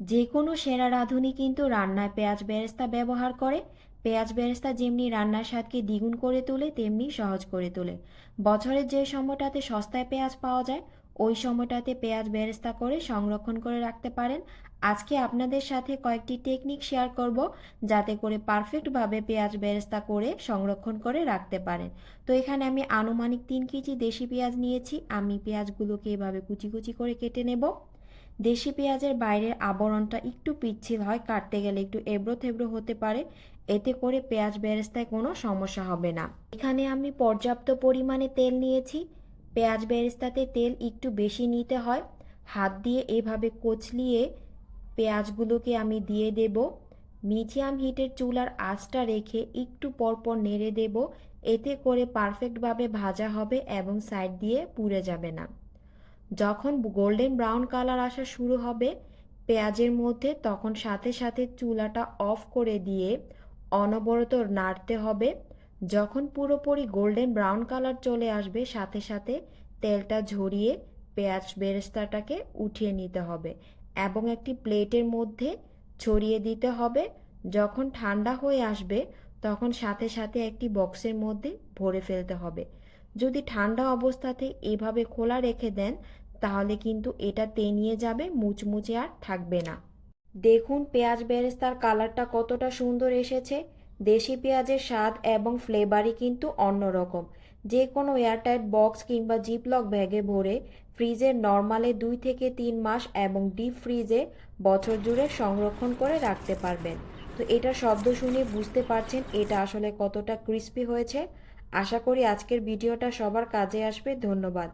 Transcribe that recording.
যে কোনো সেরা রাঁধুনি কিন্তু রান্নায় পেঁয়াজ বেরেস্তা ব্যবহার করে। পেঁয়াজ বেরেস্তা যেমনি রান্নার স্বাদকে দ্বিগুণ করে তোলে, তেমনি সহজ করে তোলে। বছরের যে সময়টাতে সস্তায় পেঁয়াজ পাওয়া যায়, ওই সময়টাতে পেঁয়াজ বেরেস্তা করে সংরক্ষণ করে রাখতে পারেন। আজকে আপনাদের সাথে কয়েকটি টেকনিক শেয়ার করব, যাতে করে পারফেক্টভাবে পেঁয়াজ বেরেস্তা করে সংরক্ষণ করে রাখতে পারেন। তো এখানে আমি আনুমানিক তিন কেজি দেশি পেঁয়াজ নিয়েছি। আমি পেঁয়াজগুলোকে এভাবে কুচি কুচি করে কেটে নেব। দেশি পেঁয়াজের বাইরের আবরণটা একটু পিচ্ছিল হয়, কাটতে গেলে একটু এবড়ো থেবড়ো হতে পারে, এতে করে পেঁয়াজ বেরেস্তায় কোনো সমস্যা হবে না। এখানে আমি পর্যাপ্ত পরিমাণে তেল নিয়েছি। পেঁয়াজ বেরেস্তাতে তেল একটু বেশি নিতে হয়। হাত দিয়ে এভাবে কচলিয়ে পেঁয়াজগুলোকে আমি দিয়ে দেব। মিডিয়াম হিটের চুলার আঁচটা রেখে একটু পরপর নেড়ে দেব। এতে করে পারফেক্টভাবে ভাজা হবে এবং সাইড দিয়ে পুড়ে যাবে না। যখন গোল্ডেন ব্রাউন কালার আসা শুরু হবে, পেঁয়াজের মধ্যে তখন সাথে সাথে চুলাটা অফ করে দিয়ে অনবরত নাড়তে হবে। যখন পুরোপুরি গোল্ডেন ব্রাউন কালার চলে আসবে, সাথে সাথে তেলটা ঝরিয়ে পেঁয়াজ বেরেস্তাটাকে উঠিয়ে নিতে হবে এবং একটি প্লেটের মধ্যে ছড়িয়ে দিতে হবে। যখন ঠান্ডা হয়ে আসবে, তখন সাথে সাথে একটি বক্সের মধ্যে ভরে ফেলতে হবে। যদি ঠান্ডা অবস্থাতে এভাবে খোলা রেখে দেন, তাহলে কিন্তু এটা তেনিয়ে যাবে, মুচমুচে আর থাকবে না। দেখুন পেঁয়াজ বেরেস্তার কালারটা কতটা সুন্দর এসেছে। দেশি পেঁয়াজের স্বাদ এবং ফ্লেভারই কিন্তু অন্যরকম। যে কোনো এয়ারটাইট বক্স কিংবা জিপলক ব্যাগে ভরে ফ্রিজের নর্মালে দুই থেকে তিন মাস এবং ডিপ ফ্রিজে বছর জুড়ে সংরক্ষণ করে রাখতে পারবেন। তো এটা শব্দ শুনে বুঝতে পারছেন এটা আসলে কতটা ক্রিস্পি হয়েছে। আশা করি আজকের ভিডিওটা সবার কাজে আসবে ধন্যবাদ।